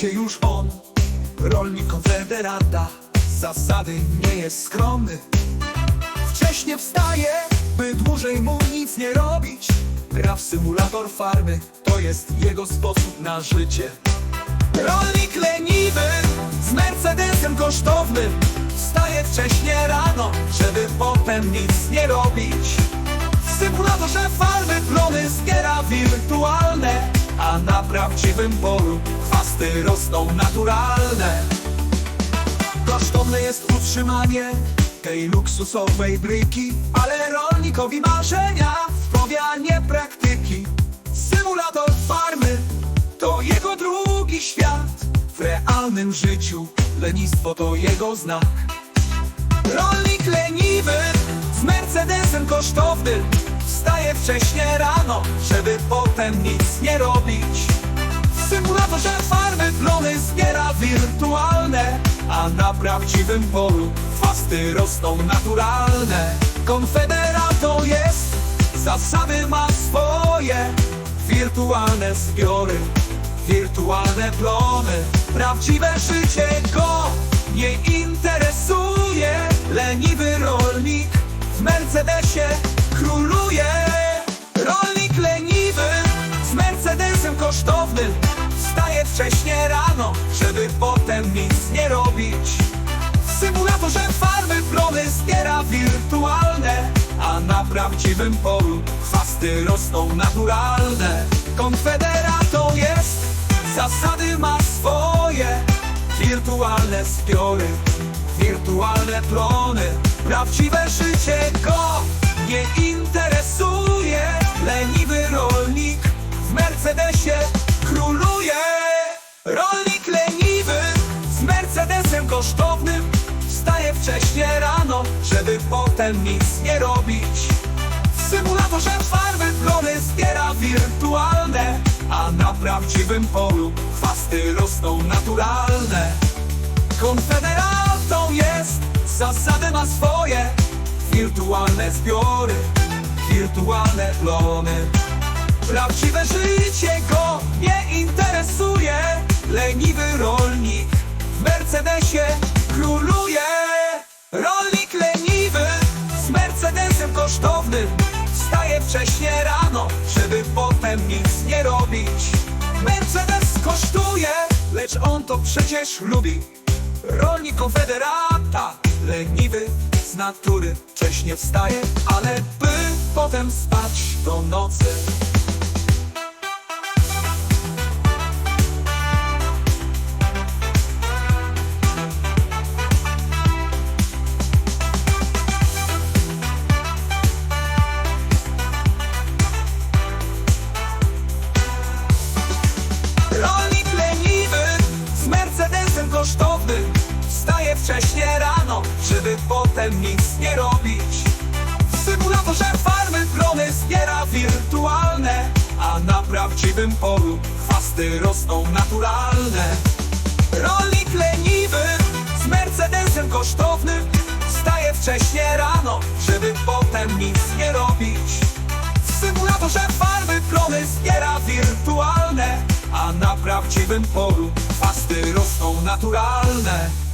się już on. Rolnik konfederata. Zasady nie jest skromny. Wcześnie wstaje, by dłużej mu nic nie robić. Gra w symulator farmy, to jest jego sposób na życie. Rolnik leniwy, z Mercedesem kosztownym Wstaje wcześnie rano, żeby potem nic nie robić. W symulatorze farmy plony zbiera wirtualne A na prawdziwym polu chwasty rosną naturalne. Kosztowne jest utrzymanie tej luksusowej bryki Ale rolnikowi marzenia wprawia praktyki. Symulator farmy to jego drugi świat. W realnym życiu lenistwo to jego znak. Rolnik leniwy z Mercedesem kosztownym Wstaje wcześnie rano, żeby potem nic nie robić W symulatorze farmy plony zbiera wirtualne A na prawdziwym polu chwasty rosną naturalne. Konfederato jest, zasady ma swoje Wirtualne zbiory, wirtualne plony. Prawdziwe życie go nie interesuje Leniwy rolnik w Mercedesie króluje. Rolnik leniwy z Mercedesem kosztownym wcześnie rano, żeby potem nic nie robić. W symulatorze farmy plony zbiera wirtualne A na prawdziwym polu chwasty rosną naturalne. Konfederatą jest, zasady ma swoje. Wirtualne zbiory, wirtualne plony Prawdziwe życie go nie interesuje. Leniwy rolnik w Mercedesie Rolnik leniwy z Mercedesem kosztownym Wstaje wcześnie rano, żeby potem nic nie robić. W symulatorze farmy plony zbiera wirtualne A na prawdziwym polu chwasty rosną naturalne. Konfederatą jest, zasady ma swoje Wirtualne zbiory, wirtualne plony. Prawdziwe życie Mercedesie króluje. Rolnik leniwy z Mercedesem kosztownym Wstaje wcześnie rano, żeby potem nic nie robić. Mercedes kosztuje, lecz on to przecież lubi. Rolnik konfederata, leniwy z natury. Wcześnie wstaje, ale by potem spać do nocy żeby potem nic nie robić. W symulatorze farmy plony zbiera wirtualne A na prawdziwym polu chwasty rosną naturalne. Rolnik leniwy z Mercedesem kosztownym Wstaje wcześnie rano, żeby potem nic nie robić. W symulatorze farmy plony zbiera wirtualne A na prawdziwym polu chwasty rosną naturalne